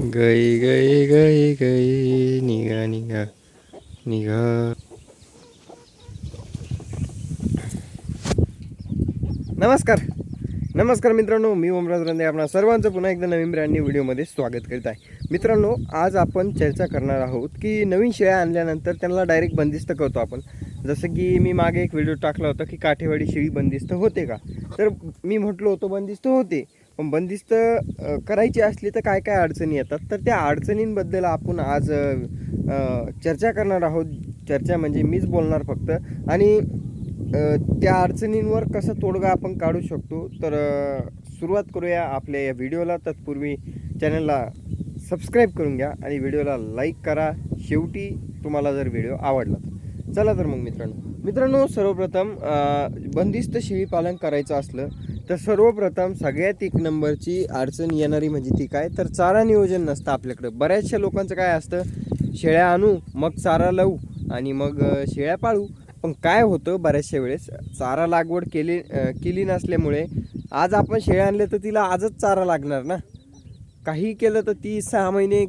गई गई गई गई निघा निघा निघा नमस्कार नमस्कार मित्रांनो मी ओमराज रंदे आपणा सर्वांचं पुन्हा एकदा नवीन ब्रँड न्यू व्हिडिओमध्ये स्वागत करीत आहे. मित्रांनो आज आपण चर्चा करणार आहोत की नवीन शेळ्या आणल्यानंतर त्यांना डायरेक्ट बंदिस्त करतो आपण. जसं की मी मागे एक व्हिडिओ टाकला होता की काठेवाडी शेळी बंदिस्त होते का? तर मी म्हटलो होतो बंदिस्त होते. पण बंदिस्त करायची असली तर काय काय अडचणी येतात? तर त्या अडचणींबद्दल आपण आज चर्चा करणार आहोत. चर्चा म्हणजे मीच बोलणार फक्त. आणि त्या अडचणींवर कसं तोडगा आपण काढू शकतो? तर सुरुवात करूया आपल्या या व्हिडिओला. तत्पूर्वी चॅनलला सबस्क्राईब करून घ्या आणि व्हिडिओला लाईक करा. शेवटी तुम्हाला जर व्हिडिओ आवडला तर. चला तर मग मित्रांनो. मित्रांनो सर्वप्रथम बंदिस्त शेळी पालन करायचं असलं तर सर्वप्रथम सगळ्यात एक नंबरची अडचण येणारी म्हणजे ती काय? तर चारा नियोजन नसतं आपल्याकडं. बऱ्याचशा लोकांचं काय असतं? शेळ्या आणू मग चारा लावू आणि मग शेळ्या पाळू. पण काय होतं बऱ्याचशा वेळेस? चारा लागवड केली केली नसल्यामुळे आज आपण शेळ्या आणले तर तिला आजच चारा लागणार ना? काही केलं तर ती सहा महिने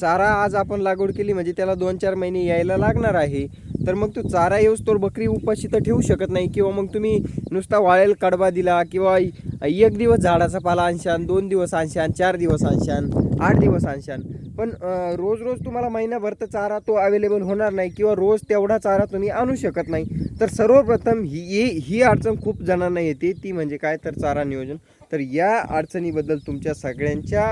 चारा आज आपण लागवड केली म्हणजे त्याला दोन चार महिने यायला लागणार आहे. तर मग तो चारा येऊस तर बकरी उपाशी तर ठेवू शकत नाही किंवा मग तुम्ही नुसता वाळेल कडबा दिला किंवा एक दिवस झाडाचा पाला आणशान दोन दिवस आणशान चार दिवस आणशान आठ दिवस आणशान. पण रोज रोज तुम्हाला महिनाभर तर चारा तो अवेलेबल होणार नाही किंवा रोज तेवढा चारा तुम्ही आणू शकत नाही. तर सर्वप्रथम ही- ही अडचण खूप जणांना येते ती म्हणजे काय तर चारा नियोजन. तर या अडचणीबद्दल तुमच्या सगळ्यांच्या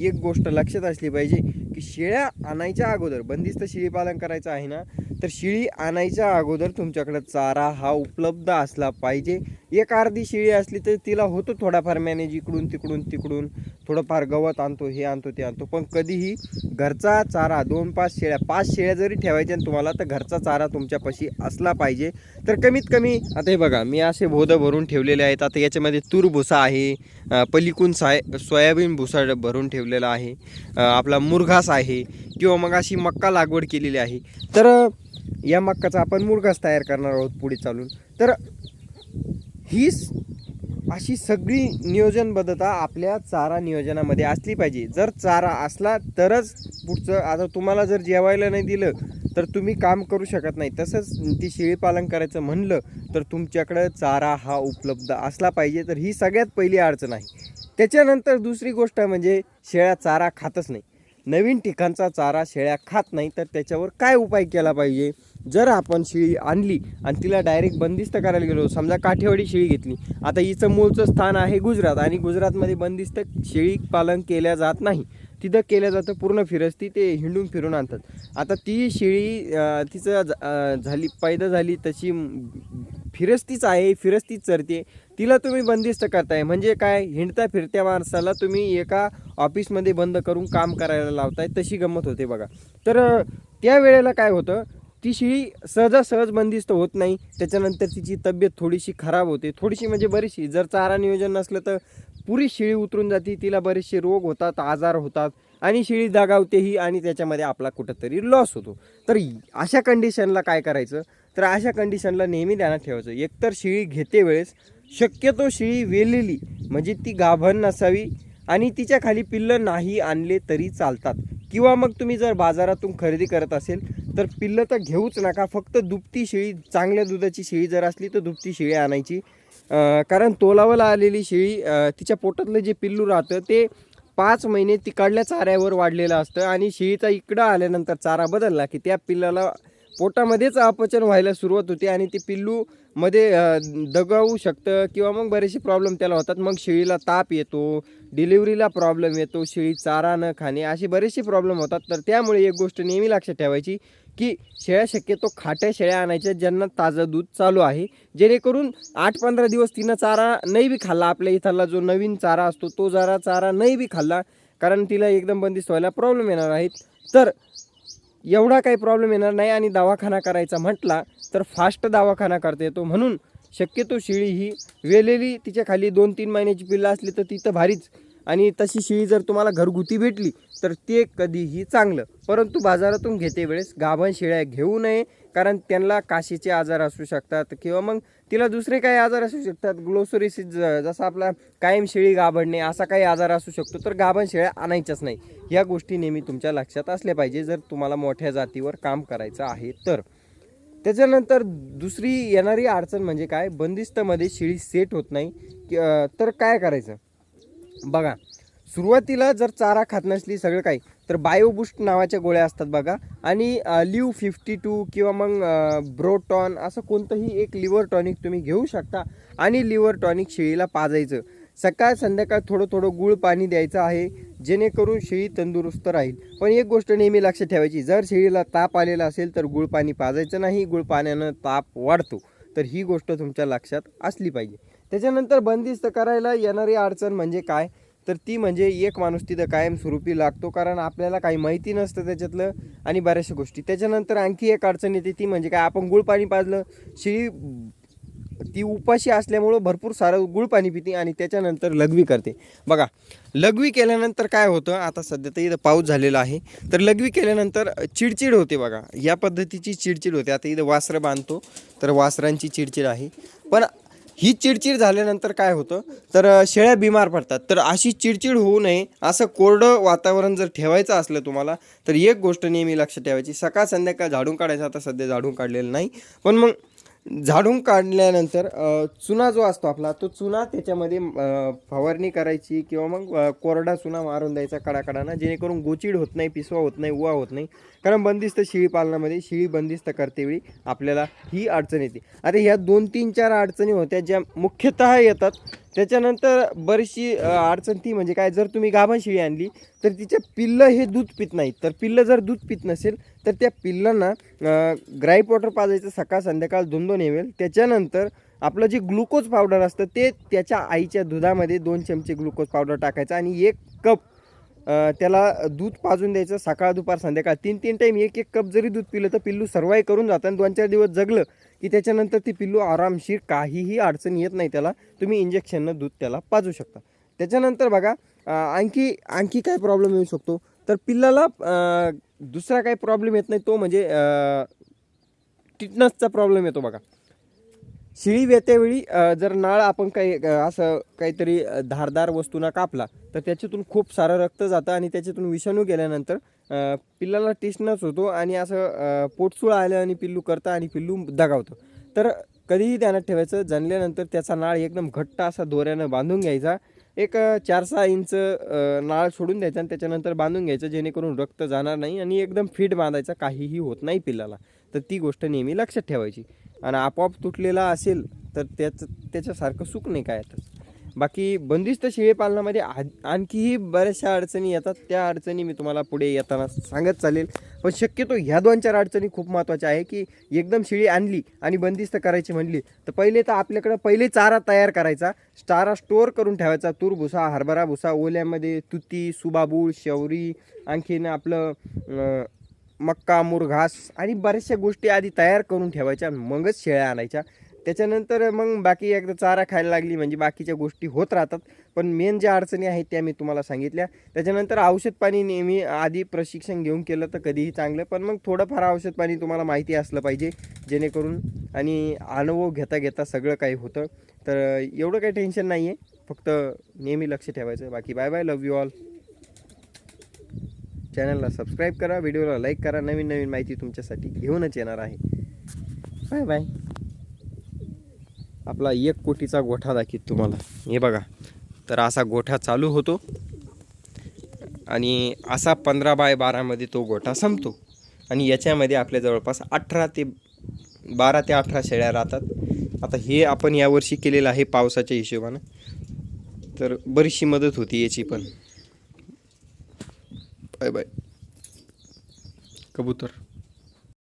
एक गोष्ट लक्षात असली पाहिजे की शेळ्या आणायच्या अगोदर बंदिस्त शेळीपालन करायचं आहे ना तर शेळी आणायच्या अगोदर तुमच्याकडं चारा हा उपलब्ध असला पाहिजे. एक अर्धी शेळी असली तर तिला होतो थोडाफार मॅनेज इकडून तिकडून तिकडून. थोडंफार गवत आणतो हे आणतो ते आणतो. पण कधीही घरचा चारा दोन पाच शेळ्या पाच शेळ्या जरी ठेवायच्या तुम्हाला तर घरचा चारा तुमच्यापाशी असला पाहिजे. तर कमीत कमी आता हे बघा मी असे भोदं भरून ठेवलेले आहेत. आता याच्यामध्ये तूर भुसा आहे पलिकून साय सोयाबीन भुसा भरून ठेवलेला आहे आपला मुरघास आहे किंवा मग अशी मक्का लागवड केलेली आहे. तर या मक्काचा आपण मुरघास तयार करणार आहोत पुढे चालून. तर हीच अशी सगळी नियोजनबद्धता आपल्या चारा नियोजनामध्ये असली पाहिजे. जर चारा असला तरच पुढचं आता तुम्हाला जर जेवायला नाही दिलं तर तुम्ही काम करू शकत नाही. तसंच ती शेळी पालन करायचं म्हणलं तर तुमच्याकडं चारा हा उपलब्ध असला पाहिजे तर ही सगळ्यात पहिली अडचण आहे. त्याच्यानंतर दुसरी गोष्ट म्हणजे शेळ्या चारा खातच नाही. नवीन ठिकाणचा चारा शेळ्या खात नाही तर त्याच्यावर काय उपाय केला पाहिजे? जर आपण शेळी आणली आणि तिला डायरेक्ट बंदिस्त करायला गेलो समजा काठेवाडी शेळी घेतली आता हिचं मूळचं स्थान आहे गुजरात आणि गुजरातमध्ये बंदिस्त शेळी पालन केल्या जात नाही. तिथं केलं जातं पूर्ण फिरस्ती ते हिंडून फिरून आणतात. आता ती शेळी तिचं झाली पैदा झाली तशी फिरस्तीच आहे फिरस्तीच चरते. तिला तुम्ही बंदिस्त करताय. म्हणजे काय? हिंडता फिरत्या माणसाला तुम्ही एका ऑफिसमध्ये बंद करून काम करायला लावताय तशी गंमत होते बघा. तर त्यावेळेला त्या वेळेला काय होतं? ती शिळी सहजासहज बंदिस्त होत नाही. त्याच्यानंतर तिची तब्येत थोडीशी खराब होते. थोडीशी म्हणजे बरीचशी. जर चारा नियोजन नसलं तर पुरी शिळी उतरून जाते. तिला बरेचसे रोग होतात आजार होतात. आणि शिळी दगावतेही आणि त्याच्यामध्ये आपला कुठंतरी लॉस होतो. तर अशा कंडिशनला काय करायचं? तर अशा कंडिशनला नेहमी ध्यानात ठेवायचं. एकतर शिळी घेते वेळेस शक्यतो शेळी वेलेली म्हणजे ती गाभण नसावी आणि तिच्या खाली पिल्लं नाही आणले तरी चालतात. किंवा मग तुम्ही जर बाजारातून खरेदी करत असेल तर पिल्लं तर घेऊच नका फक्त दुपती शेळी चांगल्या दुधाची शेळी जर असली तर दुपती शेळी आणायची. कारण तोलावला आलेली शेळी तिच्या पोटातलं जे पिल्लू राहतं ते पाच महिने तिकडल्या चाऱ्यावर वाढलेलं असतं आणि शेळीचा इकडं आल्यानंतर चारा बदलला की त्या पिल्लाला पोटामध्येच अपचन व्हायला सुरुवात होते आणि ते पिल्लू मध्ये दगावू शकतं किंवा मग बरेचसे प्रॉब्लेम त्याला होतात. मग शेळीला ताप येतो डिलिव्हरीला प्रॉब्लेम येतो शेळी चारा न खाणे असे बरेचसे प्रॉब्लेम होतात. तर त्यामुळे एक गोष्ट नेहमी लक्षात ठेवायची की शेळ्या शक्यतो खाट्या शेळ्या आणायच्या ज्यांना ताजं दूध चालू आहे. जेणेकरून आठ पंधरा दिवस तिनं चारा नाही बी खाल्ला. आपल्या इथला जो नवीन चारा असतो तो जरा चारा नाही बी खाल्ला. कारण तिला एकदम बंदिस्त व्हायला प्रॉब्लेम येणार आहेत. तर एवढा काही प्रॉब्लेम येणार नाही आणि दवाखाना करायचा म्हटला तर फास्ट दवाखाना करता येतो. म्हणून शक्यतो शेळी ही वेलेली तिच्या खाली दोन तीन महिन्याची पिल्लं असली तर तिथं भारीच. आणि तशी शेळी जर तुम्हाला घरगुती भेटली तर ते कधीही चांगलं. परंतु बाजारातून घेते वेळेस गाभण शेळ्या घेऊ नये. कारण त्यांना काशीचे आजार असू शकतात किंवा मग तिला दुसरे काही आजार असू शकतात. ग्लोसोरिसिस जसा आपला कायम शेळी गाभडणे असा काही आजार असू शकतो. तर गाभण शेळ्या आणायच्याच नाही. या गोष्टी नेहमी तुमच्या लक्षात असल्या पाहिजे. जर तुम्हाला मोठ्या जातीवर काम करायचं आहे तर. त्याच्यानंतर दुसरी येणारी अडचण म्हणजे काय? बंदिस्तमध्ये शेळी सेट होत नाही. तर काय करायचं? बघा. सुरुवातीला जर चारा खात नसली सगळं काही तर बायोबुस्ट नावाच्या गोळ्या असतात बघा. आणि लिव फिफ्टी टू किंवा मग ब्रोटॉन असं कोणतंही एक लिव्हर टॉनिक तुम्ही घेऊ शकता. आणि लिव्हर टॉनिक शेळीला पाजायचं. सकाळ संध्याकाळ थोडं थोडं गुळ पाणी द्यायचं आहे जेणेकरून शेळी तंदुरुस्त राहील. पण एक गोष्ट नेहमी लक्षात ठेवायची जर शेळीला ताप आलेला असेल तर गुळ पाणी पाजायचं नाही गुळ पाण्यानं ताप वाढतो. तर ही गोष्ट तुमच्या लक्षात असली पाहिजे. त्याच्यानंतर बंदिस्त करायला येणारी अडचण म्हणजे काय? तर ती म्हणजे एक माणूस तिथं कायमस्वरूपी लागतो कारण आपल्याला काही माहिती नसतं त्याच्यातलं आणि बऱ्याचशा गोष्टी. त्याच्यानंतर आणखी एक अडचण येते ती म्हणजे काय आपण गुळ पाणी पाजलं शिळी ती उपाशी असल्यामुळं भरपूर सारं गुळ पाणी पिते आणि त्याच्यानंतर लघवी करते. बघा लघवी केल्यानंतर काय होतं आता सध्या तर इथं पाऊस झालेला आहे तर लघवी केल्यानंतर चिडचिड होते बघा. या पद्धतीची चिडचिड होते. आता इथं वासरं बांधतो तर वासरांची चिडचिड आहे. पण ही चिडचिड झाल्यानंतर काय होतं? तर शेळ्या बिमार पडतात. तर अशी चिडचिड होऊ नये असं कोरडं वातावरण जर ठेवायचं असलं तुम्हाला तर एक गोष्ट नेहमी लक्षात ठेवायची. सकाळ संध्याकाळ झाडून काढायचं आता सध्या झाडून काढलेलं नाही. पण मग झाडून काढल्यानंतर चुना जो असतो आपला तो चुना त्याच्यामध्ये फवारणी करायची किंवा मग कोरडा चुना मारून द्यायचा कडाकडानं जेणेकरून गोचीड होत नाही पिसवा होत नाही उवा होत नाही. कारण बंदिस्त शेळी पालनामध्ये शिळी बंदिस्त करतेवेळी आपल्याला ही अडचण येते. आता ह्या दोन तीन चार अडचणी होत्या ज्या मुख्यतः येतात त्याच्यानंतर बरीचशी अडचण ती म्हणजे काय जर तुम्ही गाभण शेळी आणली तर तिच्या पिल्लं हे दूध पित नाहीत. तर पिल्लं जर दूध पित नसेल तर त्या पिल्लांना ग्राईप वॉटर पाजायचं सकाळ संध्याकाळ दोन दोन एम त्याच्यानंतर आपलं जे ग्लुकोज पावडर असतं ते त्याच्या आईच्या दुधामध्ये दोन चमचे ग्लुकोज पावडर टाकायचं आणि एक कप त्याला दूध पाजून द्यायचं सकाळ दुपार संध्याकाळ. तीन तीन टाईम एक एक कप जरी दूध पिलं तर पिल्लू सर्वाई करून जातं. आणि दोन चार दिवस जगलं की त्याच्यानंतर ती पिल्लू आरामशीर काहीही अडचण येत नाही त्याला. तुम्ही इंजेक्शननं दूध त्याला पाजू शकता. त्याच्यानंतर बघा आणखी आणखी काय प्रॉब्लेम येऊ शकतो? तर पिल्लाला दुसरा काही प्रॉब्लेम येत नाही. तो म्हणजे टिटनसचा प्रॉब्लेम येतो बघा. शिळी वेत्यावेळी जर नाळ आपण काही असं काहीतरी धारदार वस्तूना कापला तर त्याच्यातून खूप सारं रक्त जातं आणि त्याच्यातून विषाणू गेल्यानंतर पिल्लाला टेस्टनच होतो आणि असं पोटसुळ पोटसुळा आलं आणि पिल्लू करतं आणि पिल्लू दगावतं. तर कधीही ध्यानात ठेवायचं जणल्यानंतर त्याचा नाळ एकदम घट्ट असा दोऱ्यानं बांधून घ्यायचा. एक चार सहा इंच नाळ सोडून द्यायचा आणि त्याच्यानंतर बांधून घ्यायचं जेणेकरून रक्त जाणार नाही आणि एकदम फिट बांधायचा. काहीही होत नाही पिल्लाला. तर ती गोष्ट नेहमी लक्षात ठेवायची. आणि आपोआप तुटलेला असेल तर त्याचं त्याच्यासारखं सुख नाही काय आता. बाकी बंदिस्त शेळी पालनामध्ये आ आणखीही बऱ्याचशा अडचणी येतात. त्या अडचणी मी तुम्हाला पुढे येताना सांगत चालेल. पण शक्यतो ह्या दोन चार अडचणी खूप महत्त्वाच्या आहे की एकदम शेळी आणली आणि बंदिस्त करायची म्हणली तर पहिले तर आपल्याकडं पहिले चारा तयार करायचा. चारा स्टोअर करून ठेवायचा. तूर भुसा हरभरा भुसा ओल्यामध्ये तुती सुबाबूळ शौरी आणखीन आपलं मक्का मुरघास आणि बऱ्याचशा गोष्टी आधी तयार करून ठेवायच्या मगच शेळ्या आणायच्या. त्याच्यानंतर मग बाकी एकदा चारा खायला लागली म्हणजे बाकीच्या गोष्टी होत राहतात. पण मेन ज्या अडचणी आहेत त्या मी तुम्हाला सांगितल्या. त्याच्यानंतर औषध पाणी नेहमी आधी प्रशिक्षण घेऊन केलं तर कधीही चांगलं. पण मग थोडंफार औषध पाणी तुम्हाला माहिती असलं पाहिजे जेणेकरून आणि अनुभव घेता घेता सगळं काही होतं. तर एवढं काही टेन्शन नाही आहे फक्त नेहमी लक्ष ठेवायचं. बाकी bye bye love you all चॅनलला सबस्क्राईब करा व्हिडिओला लाईक करा नवीन नवीन माहिती तुमच्यासाठी घेऊनच येणार आहे. Bye bye. आपला एक कोटीचा गोठा दाखीत तुम्हाला. हे बघा तर असा गोठा चालू होतो आणि असा पंधरा बाय बारामध्ये तो गोठा संपतो. आणि याच्यामध्ये आपल्या जवळपास अठरा ते बारा ते अठरा शेळ्या राहतात. आता हे आपण यावर्षी केलेलं आहे पावसाच्या हिशोबानं. तर बरीचशी मदत होती याची पण. बाय बाय कबूतर